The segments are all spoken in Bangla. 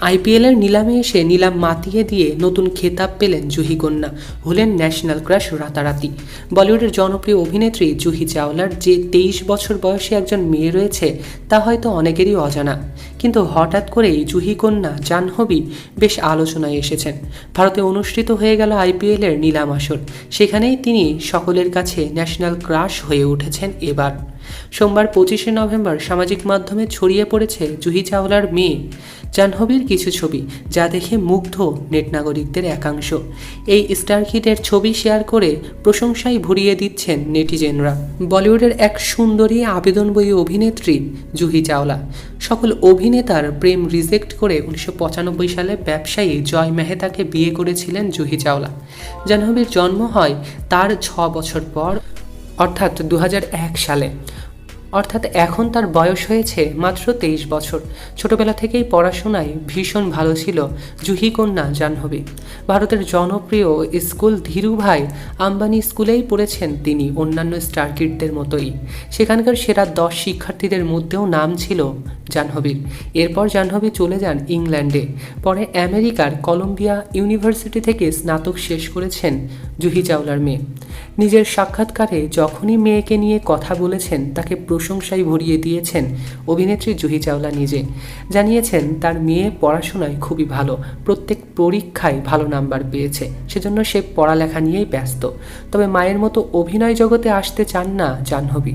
আইপিএলের নিলামে এসে নিলাম মাতিয়ে দিয়ে নতুন খেতাব পেলেন জুহি কন্যা, হলেন ন্যাশনাল ক্রাশ রাতারাতি। বলিউডের জনপ্রিয় অভিনেত্রী জুহি চাওলার যে তেইশ বছর বয়সী একজন মেয়ে রয়েছে, তা হয়তো অনেকেরই অজানা। কিন্তু হঠাৎ করেই জুহি কন্যা, জাহ্নবী, বেশ আলোচনায় এসেছেন। ভারতে অনুষ্ঠিত হয়ে গেল আইপিএলের নিলাম আসর। সেখানেই তিনি সকলের কাছে ন্যাশনাল ক্রাশ হয়ে উঠেছেন এবার। সোমবার পঁচিশে নভেম্বর সামাজিক মাধ্যমে ছড়িয়ে পড়েছে জুহি চাওলার মেয়ে। জাহ্নবীর কিছু ছবি, যা দেখে মুগ্ধ নেট নাগরিকদের একাংশ। এই স্টার কিডের ছবি শেয়ার করে প্রশংসায় ভরিয়ে দিচ্ছেন নেটিজেনরা। বলিউডের এক সুন্দরী আবেদনবয়ী অভিনেত্রী জুহি চাওলা। সকল অভিনেতার প্রেম রিজেক্ট করে উনিশশো পঁচানব্বই সালে ব্যবসায়ী জয় মেহতাকে বিয়ে করেছিলেন জুহি চাওলা। জাহ্নবীর জন্ম হয় তার ছ বছর পর, অর্থাৎ দুহাজার এক সালে। অর্থাৎ এখন তার বয়স হয়েছে মাত্র তেইশ বছর। ছোটবেলা থেকেই পড়াশোনায় ভীষণ ভালো ছিল জুহি কন্যা জাহ্নবী। ভারতের জনপ্রিয় স্কুল ধীরুভাই আম্বানি স্কুলেই পড়েছেন তিনি অন্যান্য স্টার কিডদের মতোই। সেখানকার সেরা দশ শিক্ষার্থীদের মধ্যেও নাম ছিল জাহ্নবীর এরপর জাহ্নবী চলে যান ইংল্যান্ডে। পরে আমেরিকার কলম্বিয়া ইউনিভার্সিটি থেকে স্নাতক শেষ করেছেন জুহি চাওলার মেয়ে। নিজের সাক্ষাৎকারে যখনই মেয়েকে নিয়ে কথা বলেছেন, তাকে প্রশংসায় ভরিয়ে দিয়েছেন অভিনেত্রী জুহি চাওলা নিজে। জানিয়েছেন, তার মেয়ে পড়াশোনায় খুবই ভালো, প্রত্যেক পরীক্ষায় ভালো নাম্বার পেয়েছে, সেজন্য সে পড়ালেখা নিয়েই ব্যস্ত। তবে মায়ের মতো অভিনয় জগতে আসতে চান না জাহ্নবী।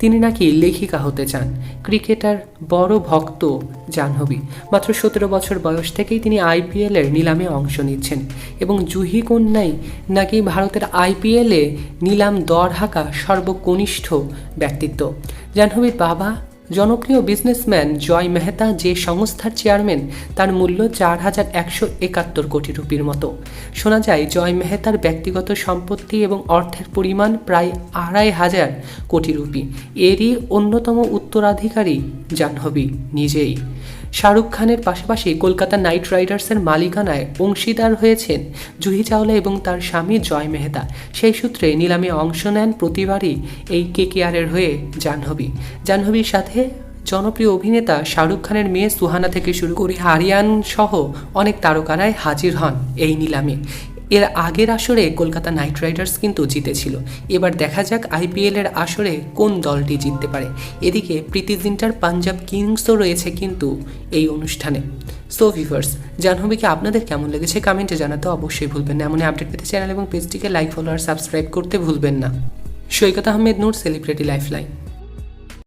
তিনি নাকি লেখিকা হতে চান। ক্রিকেটার বড় ভক্ত জাহ্নবী। মাত্র সতেরো বছর বয়স থেকেই তিনি আইপিএলের নিলামে অংশ নিচ্ছেন এবং জুহি কন্যাই নাকি ভারতের আইপিএলে নিলাম দর হাঁকা সর্বকনিষ্ঠ ব্যক্তিত্ব। জাহ্নবীর বাবা জনপ্রিয় বিজনেসম্যান জয় মেহতা যে সংস্থার চেয়ারম্যান তার মূল্য চার হাজার একশো একাত্তর কোটি রুপির মতো। শোনা যায়, জয় মেহতার ব্যক্তিগত সম্পত্তি এবং অর্থের পরিমাণ প্রায় আড়াই হাজার কোটি রুপি। এরই অন্যতম উত্তরাধিকারী জাহ্নবী নিজেই। শাহরুখ খানের পাশাপাশি কলকাতা নাইট রাইডার্সের মালিকানায় অংশীদার হয়েছেন জুহি চাওলা এবং তার স্বামী জয় মেহতা। সেই সূত্রে নিলামে অংশ নেন প্রতিবারই এই কেকেআরের হয়ে জাহ্নবী। জাহ্নবীর সাথে জনপ্রিয় অভিনেতা শাহরুখ খানের মেয়ে সুহানা থেকে শুরু করে হারিয়ান সহ অনেক তারকারায় হাজির হন এই নিলামে। এর আগের আসরে কলকাতা নাইট রাইডার্স কিন্তু জিতেছিল। এবার দেখা যাক আইপিএলের আসরে কোন দলটি জিততে পারে। এদিকে প্রীতি জিন্টার পাঞ্জাব কিংসও রয়েছে কিন্তু এই অনুষ্ঠানে। সো ভিভার্স জাহ্নবীকে আপনাদের কেমন লেগেছে কমেন্টে জানাতে অবশ্যই ভুলবেন না। এমন আপডেট পেতে চ্যানেল এবং পেজটিকে লাইক ফলো আর সাবস্ক্রাইব করতে ভুলবেন না। Saikat Ahmed Noor celebrity lifeline